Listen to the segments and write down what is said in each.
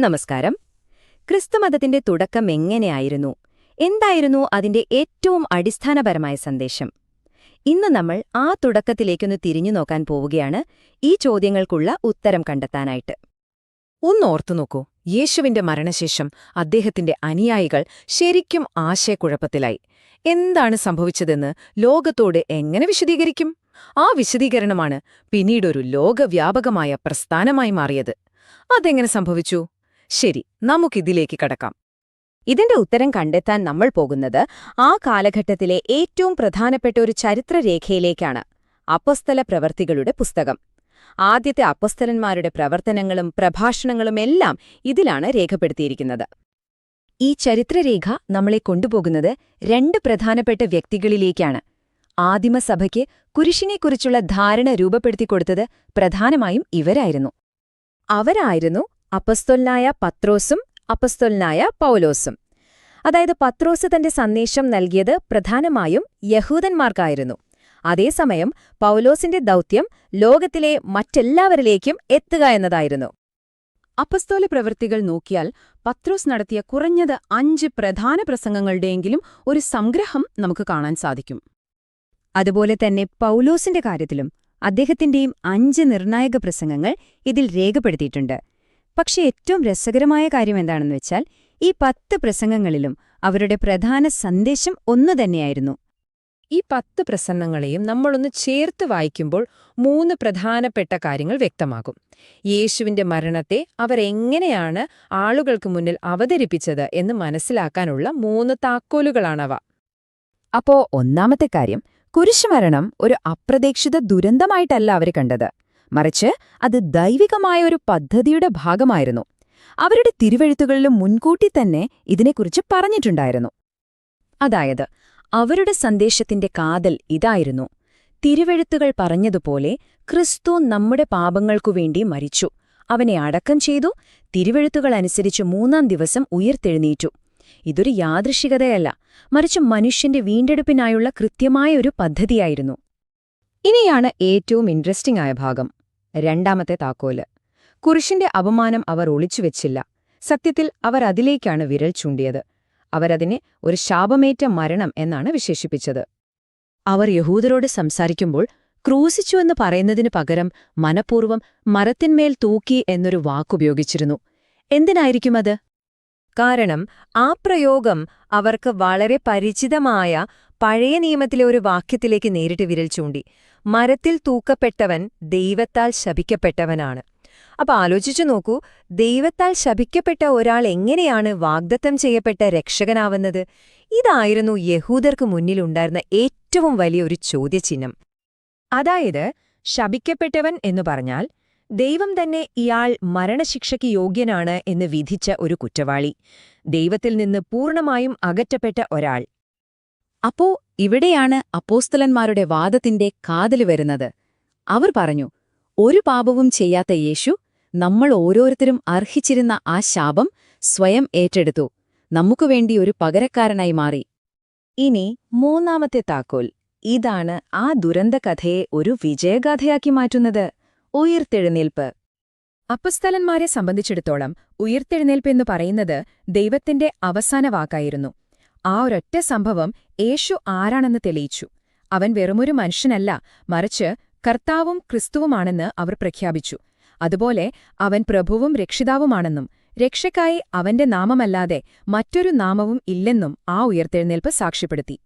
നമസ്കാരം. ക്രിസ്തുമതത്തിന്റെ തുടക്കം എങ്ങനെയായിരുന്നു? എന്തായിരുന്നു അതിന്റെ ഏറ്റവും അടിസ്ഥാനപരമായ സന്ദേശം? ഇന്ന് നമ്മൾ ആ തുടക്കത്തിലേക്കൊന്ന് തിരിഞ്ഞു നോക്കാൻ പോവുകയാണ്. ഈ ചോദ്യങ്ങൾക്കുള്ള ഉത്തരം കണ്ടെത്താനായിട്ട്. ഒന്നോർത്തു നോക്കൂ. യേശുവിന്റെ മരണശേഷം അദ്ദേഹത്തിന്റെ അനുയായികൾ ശരിക്കും ആശയക്കുഴപ്പത്തിലായി. എന്താണ് സംഭവിച്ചതെന്ന് ലോകത്തോട് എങ്ങനെ വിശദീകരിക്കും? ആ വിശദീകരണമാണ് പിന്നീടൊരു ലോകവ്യാപകമായ പ്രസ്ഥാനമായി മാറിയത്. അതെങ്ങനെ സംഭവിച്ചു? ശരി നമുക്കിതിലേക്ക് കടക്കാം. ഇതിന്റെ ഉത്തരം കണ്ടെത്താൻ നമ്മൾ പോകുന്നത് ആ കാലഘട്ടത്തിലെ ഏറ്റവും പ്രധാനപ്പെട്ട ഒരു ചരിത്രരേഖയിലേക്കാണ് അപ്പസ്തല പ്രവർത്തികളുടെ പുസ്തകം. ആദ്യത്തെ അപ്പസ്തലന്മാരുടെ പ്രവർത്തനങ്ങളും പ്രഭാഷണങ്ങളും എല്ലാം ഇതിലാണ് രേഖപ്പെടുത്തിയിരിക്കുന്നത്. ഈ ചരിത്രരേഖ നമ്മളെ കൊണ്ടുപോകുന്നത് രണ്ട് പ്രധാനപ്പെട്ട വ്യക്തികളിലേക്കാണ്. ആദിമസഭയ്ക്ക് കുരിശിനെക്കുറിച്ചുള്ള ധാരണ രൂപപ്പെടുത്തിക്കൊടുത്തത് പ്രധാനമായും ഇവരായിരുന്നു. അവരായിരുന്നു അപ്പസ്തൊൽനായ പത്രോസും അപസ്തൊലിനായ പൗലോസും. അതായത് പത്രോസ് തന്റെ സന്ദേശം നൽകിയത് പ്രധാനമായും യഹൂദന്മാർക്കായിരുന്നു. അതേസമയം പൗലോസിന്റെ ദൗത്യം ലോകത്തിലെ മറ്റെല്ലാവരിലേക്കും എത്തുക എന്നതായിരുന്നു. അപസ്തോല പ്രവൃത്തികൾ നോക്കിയാൽ പത്രോസ് നടത്തിയ കുറഞ്ഞത് അഞ്ച് പ്രധാന പ്രസംഗങ്ങളുടെയെങ്കിലും ഒരു സംഗ്രഹം നമുക്ക് കാണാൻ സാധിക്കും. അതുപോലെ തന്നെ പൗലോസിന്റെ കാര്യത്തിലും അദ്ദേഹത്തിന്റെയും അഞ്ച് നിർണായക പ്രസംഗങ്ങൾ ഇതിൽ രേഖപ്പെടുത്തിയിട്ടുണ്ട്. പക്ഷെ ഏറ്റവും രസകരമായ കാര്യം എന്താണെന്ന് വെച്ചാൽ ഈ പത്ത് പ്രസംഗങ്ങളിലും അവരുടെ പ്രധാന സന്ദേശം ഒന്നുതന്നെയായിരുന്നു ഈ പത്ത് പ്രസംഗങ്ങളെയും നമ്മളൊന്ന് ചേർത്ത് വായിക്കുമ്പോൾ മൂന്ന് പ്രധാനപ്പെട്ട കാര്യങ്ങൾ വ്യക്തമാകും. യേശുവിന്റെ മരണത്തെ അവർ എങ്ങനെയാണ് ആളുകൾക്ക് മുന്നിൽ അവതരിപ്പിച്ചത് എന്ന് മനസ്സിലാക്കാനുള്ള മൂന്ന് താക്കോലുകളാണവ. അപ്പോ ഒന്നാമത്തെ കാര്യം കുരിശുമരണം ഒരു അപ്രതീക്ഷിത ദുരന്തമായിട്ടല്ല അവർ കണ്ടത്. മറിച്ച് അത് ദൈവികമായ ഒരു പദ്ധതിയുടെ ഭാഗമായിരുന്നു. അവരുടെ തിരുവെഴുത്തുകളിലും മുൻകൂട്ടി തന്നെ ഇതിനെക്കുറിച്ച് പറഞ്ഞിട്ടുണ്ടായിരുന്നു. അതായത് അവരുടെ സന്ദേശത്തിന്റെ കാതൽ ഇതായിരുന്നു. തിരുവെഴുത്തുകൾ പറഞ്ഞതുപോലെ ക്രിസ്തു നമ്മുടെ പാപങ്ങൾക്കുവേണ്ടി മരിച്ചു. അവനെ അടക്കം ചെയ്തു തിരുവെഴുത്തുകളനുസരിച്ച് മൂന്നാം ദിവസം ഉയർത്തെഴുന്നേറ്റു. ഇതൊരു യാദൃശികതയല്ല മറിച്ച് മനുഷ്യന്റെ വീണ്ടെടുപ്പിനായുള്ള കൃത്യമായ ഒരു പദ്ധതിയായിരുന്നു. ഇനിയാണ് ഏറ്റവും ഇൻട്രസ്റ്റിംഗ് ആയ ഭാഗം. രണ്ടാമത്തെ താക്കോൽ. കുരിശിന്റെ അപമാനം അവർ ഒളിച്ചുവെച്ചില്ല. സത്യത്തിൽ അവർ അതിലേക്കാണ് വിരൽ ചൂണ്ടിയത്. അവരതിനെ ഒരു ശാപമേറ്റ മരണം എന്നാണ് വിശേഷിപ്പിച്ചത്. അവർ യഹൂദരോട് സംസാരിക്കുമ്പോൾ ക്രൂശിച്ചു എന്ന് പറയുന്നതിനു പകരം മനഃപൂർവം മരത്തിന്മേൽ തൂക്കി എന്നൊരു വാക്കുപയോഗിച്ചിരുന്നു. എന്തിനായിരിക്കും അത് കാരണം ആ പ്രയോഗം അവർക്ക് വളരെ പരിചിതമായ പഴയ നിയമത്തിലെ ഒരു വാക്യത്തിലേക്ക് നേരിട്ട് വിരൽ ചൂണ്ടി. മരത്തിൽ തൂക്കപ്പെട്ടവൻ ദൈവത്താൽ ശപിക്കപ്പെട്ടവനാണ്. അപ്പൊ ആലോചിച്ചു നോക്കൂ ദൈവത്താൽ ശപിക്കപ്പെട്ട ഒരാൾ എങ്ങനെയാണ് വാഗ്ദത്തം ചെയ്യപ്പെട്ട രക്ഷകനാവുന്നത്? ഇതായിരുന്നു യഹൂദർക്ക് മുന്നിലുണ്ടായിരുന്ന ഏറ്റവും വലിയൊരു ചോദ്യചിഹ്നം. അതായത് ശപിക്കപ്പെട്ടവൻ എന്നു പറഞ്ഞാൽ ദൈവം തന്നെ ഇയാൾ മരണശിക്ഷയ്ക്ക് യോഗ്യനാണ് എന്ന് വിധിച്ച ഒരു കുറ്റവാളി. ദൈവത്തിൽ നിന്ന് പൂർണമായും അകറ്റപ്പെട്ട ഒരാൾ. അപ്പോ ഇവിടെയാണ് അപ്പോസ്തലന്മാരുടെ വാദത്തിന്റെ കാതൽ വരുന്നത്. അവർ പറഞ്ഞു ഒരു പാപവും ചെയ്യാത്ത യേശു നമ്മൾ ഓരോരുത്തരും അർഹിച്ചിരുന്ന ആ ശാപം സ്വയം ഏറ്റെടുത്തു. നമുക്കുവേണ്ടി ഒരു പകരക്കാരനായി മാറി. ഇനി മൂന്നാമത്തെ താക്കോൽ. ഇതാണ് ആ ദുരന്തകഥയെ ഒരു വിജയഗാഥയാക്കി മാറ്റുന്നത്. ഉയർത്തെഴുന്നേൽപ്പ്. അപ്പസ്തലന്മാരെ സംബന്ധിച്ചിടത്തോളം ഉയർത്തെഴുന്നേൽപ്പ് എന്ന് പറയുന്നത് ദൈവത്തിന്റെ അവസാന വാക്കായിരുന്നു. ആ ഒരൊറ്റ സംഭവം യേശു ആരാണെന്ന് തെളിയിച്ചു. അവൻ വെറുമൊരു മനുഷ്യനല്ല മറിച്ച് കർത്താവും ക്രിസ്തുവുമാണെന്ന് അവർ പ്രഖ്യാപിച്ചു. അതുപോലെ അവൻ പ്രഭുവും രക്ഷിതാവുമാണെന്നും രക്ഷയ്ക്കായി അവന്റെ നാമമല്ലാതെ മറ്റൊരു നാമവും ഇല്ലെന്നും ആ ഉയർത്തെഴുന്നേൽപ്പ് സാക്ഷ്യപ്പെടുത്തി.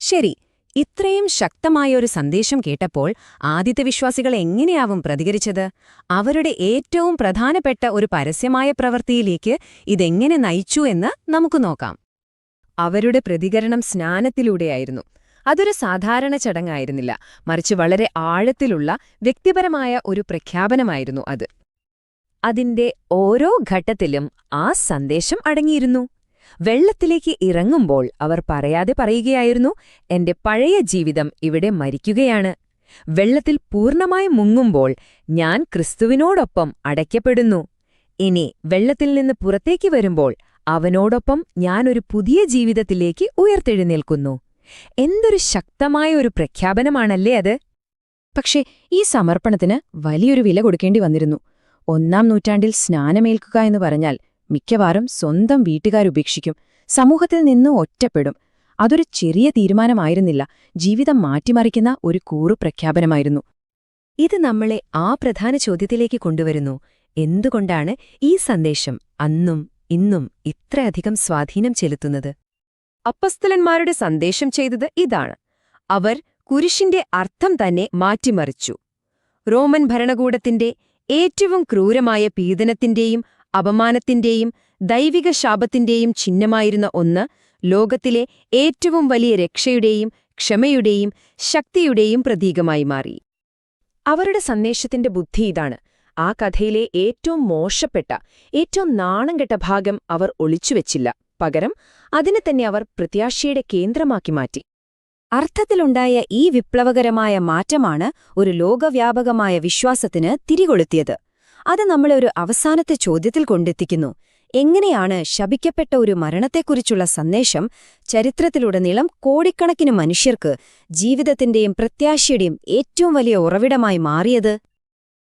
ശരി ഇത്രയും ശക്തമായ ഒരു സന്ദേശം കേട്ടപ്പോൾ ആദ്യത്തെ വിശ്വാസികൾ എങ്ങനെയാവും പ്രതികരിച്ചത്? അവരുടെ ഏറ്റവും പ്രധാനപ്പെട്ട ഒരു പരസ്യമായ പ്രവൃത്തിയിലേക്ക് ഇതെങ്ങനെ നയിച്ചു എന്ന് നമുക്ക് നോക്കാം. അവരുടെ പ്രതികരണം സ്നാനത്തിലൂടെയായിരുന്നു. അതൊരു സാധാരണ ചടങ്ങായിരുന്നില്ല. മറിച്ച് വളരെ ആഴത്തിലുള്ള വ്യക്തിപരമായ ഒരു പ്രഖ്യാപനമായിരുന്നു അത്. അതിന്റെ ഓരോ ഘട്ടത്തിലും ആ സന്ദേശം അടങ്ങിയിരുന്നു. വെള്ളത്തിലേക്ക് ഇറങ്ങുമ്പോൾ അവർ പറയാതെ പറയുകയായിരുന്നു എന്റെ പഴയ ജീവിതം ഇവിടെ മരിക്കുകയാണ്. വെള്ളത്തിൽ പൂർണമായി മുങ്ങുമ്പോൾ ഞാൻ ക്രിസ്തുവിനോടൊപ്പം അടയ്ക്കപ്പെടുന്നു. ഇനി വെള്ളത്തിൽ നിന്ന് പുറത്തേക്ക് വരുമ്പോൾ അവനോടൊപ്പം ഞാനൊരു പുതിയ ജീവിതത്തിലേക്ക് ഉയർത്തെഴുന്നേൽക്കുന്നു. എന്തൊരു ശക്തമായ ഒരു പ്രഖ്യാപനമാണല്ലേ അത്? പക്ഷേ ഈ സമർപ്പണത്തിന് വലിയൊരു വില കൊടുക്കേണ്ടി വന്നിരുന്നു. ഒന്നാം നൂറ്റാണ്ടിൽ സ്നാനമേൽക്കുക എന്ന് പറഞ്ഞാൽ മിക്കവാറും സ്വന്തം വീട്ടുകാരുപേക്ഷിക്കും സമൂഹത്തിൽ നിന്ന് ഒറ്റപ്പെടും. അതൊരു ചെറിയ തീരുമാനമായിരുന്നില്ല. ജീവിതം മാറ്റിമറിക്കുന്ന ഒരു കൂറു പ്രഖ്യാപനമായിരുന്നു. ഇത് നമ്മളെ ആ പ്രധാന ചോദ്യത്തിലേക്ക് കൊണ്ടുവരുന്നു. എന്തുകൊണ്ടാണ് ഈ സന്ദേശം അന്നും ഇന്നും ഇത്രയധികം സ്വാധീനം ചെലുത്തുന്നത്? അപ്പസ്തലന്മാരുടെ സന്ദേശം ചെയ്തത് ഇതാണ്. അവർ കുരിശിന്റെ അർത്ഥം തന്നെ മാറ്റിമറിച്ചു. റോമൻ ഭരണകൂടത്തിന്റെ ഏറ്റവും ക്രൂരമായ പീഡനത്തിന്റെയും അപമാനത്തിന്റെയും ദൈവിക ശാപത്തിന്റെയും ചിഹ്നമായിരുന്ന ഒന്ന് ലോകത്തിലെ ഏറ്റവും വലിയ രക്ഷയുടെയും ക്ഷമയുടെയും ശക്തിയുടെയും പ്രതീകമായി മാറി. അവരുടെ സന്ദേശത്തിന്റെ ബുദ്ധി ഇതാണ്. ആ കഥയിലെ ഏറ്റവും മോശപ്പെട്ട ഏറ്റവും നാണം കെട്ട ഭാഗം അവർ ഒളിച്ചുവെച്ചില്ല. പകരം അതിനെ തന്നെ അവർ പ്രത്യാശയുടെ കേന്ദ്രമാക്കി മാറ്റി. അർത്ഥത്തിലുണ്ടായ ഈ വിപ്ലവകരമായ മാറ്റമാണ് ഒരു ലോകവ്യാപകമായ വിശ്വാസത്തിന് തിരികൊളുത്തിയത്. അത് നമ്മളെ ഒരു അവസാനത്തെ ചോദ്യത്തിൽ കൊണ്ടെത്തിക്കുന്നു. എങ്ങനെയാണ് ശപിക്കപ്പെട്ട ഒരു മരണത്തെക്കുറിച്ചുള്ള സന്ദേശം ചരിത്രത്തിലുടനീളം കോടിക്കണക്കിന് മനുഷ്യർക്ക് ജീവിതത്തിന്റെയും പ്രത്യാശയുടെയും ഏറ്റവും വലിയ ഉറവിടമായി മാറിയത്?